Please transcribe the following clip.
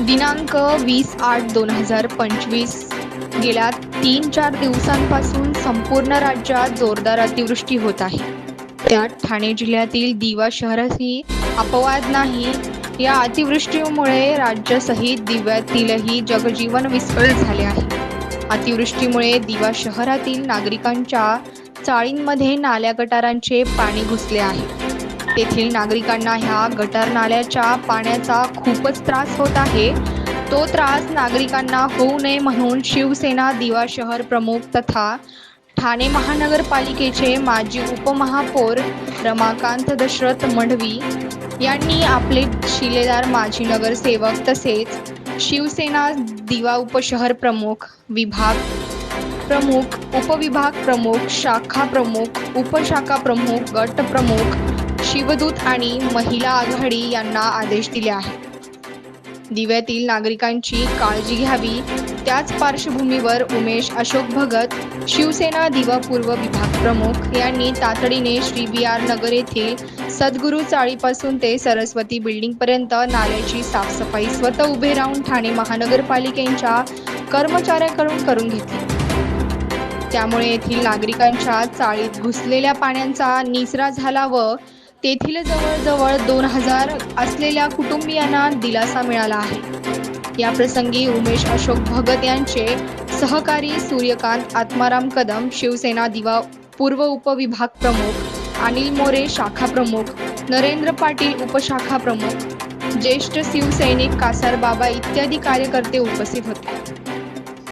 दिनांक वीस आठ दोन हजार पंचवीस. गेल्या तीन चार दिवसांपासून संपूर्ण राज्यात जोरदार अतिवृष्टी होत आहे. त्यात ठाणे जिल्ह्यातील दिवा शहरातही अपवाद नाही. या अतिवृष्टीमुळे राज्यासहित दिव्यातीलही जगजीवन विस्कळीत झाले आहे. अतिवृष्टीमुळे दिवा शहरातील नागरिकांच्या चाळींमध्ये नाल्या गटारांचे पाणी घुसले आहे. तेथील नागरिकांना ह्या गटर नाल्याच्या पाण्याचा खूपच त्रास होत आहे. तो त्रास नागरिकांना होऊ नये म्हणून शिवसेना दिवा शहर प्रमुख तथा ठाणे महानगरपालिकेचे माजी उपमहापौर रमाकांत दशरथ मढवी यांनी आपले शिलेदार माजी नगरसेवक तसेच शिवसेना दिवा उपशहर प्रमुख विभाग प्रमुख उपविभाग प्रमुख शाखा प्रमुख उपशाखा प्रमुख गट प्रमुख शिवदूत आणि महिला आघाडी यांना आदेश दिले आहेत. दिव्यातील नागरिकांची काळजी घ्यावी त्याच पार्श्वभूमीवर उमेश अशोक भगत शिवसेना दिवा पूर्व विभाग प्रमुख यांनी तातडीने श्री बी आर नगर येथील सद्गुरू चाळीपासून ते सरस्वती बिल्डिंग पर्यंत नाल्याची साफसफाई स्वतः उभे राहून ठाणे महानगरपालिकेच्या कर्मचाऱ्याकडून करून घेतली. त्यामुळे येथील नागरिकांच्या चाळीत घुसलेल्या पाण्याचा निचरा झाला व तेथील जवळजवळ दोन हजार असलेल्या कुटुंबियांना दिलासा मिळाला आहे. या प्रसंगी उमेश अशोक भगत यांचे सहकारी सूर्यकांत आत्माराम कदम शिवसेना दिवा पूर्व उपविभाग प्रमुख अनिल मोरे शाखा प्रमुख नरेंद्र पाटील उपशाखा प्रमुख ज्येष्ठ शिवसैनिक कासार बाबा इत्यादी कार्यकर्ते उपस्थित होते.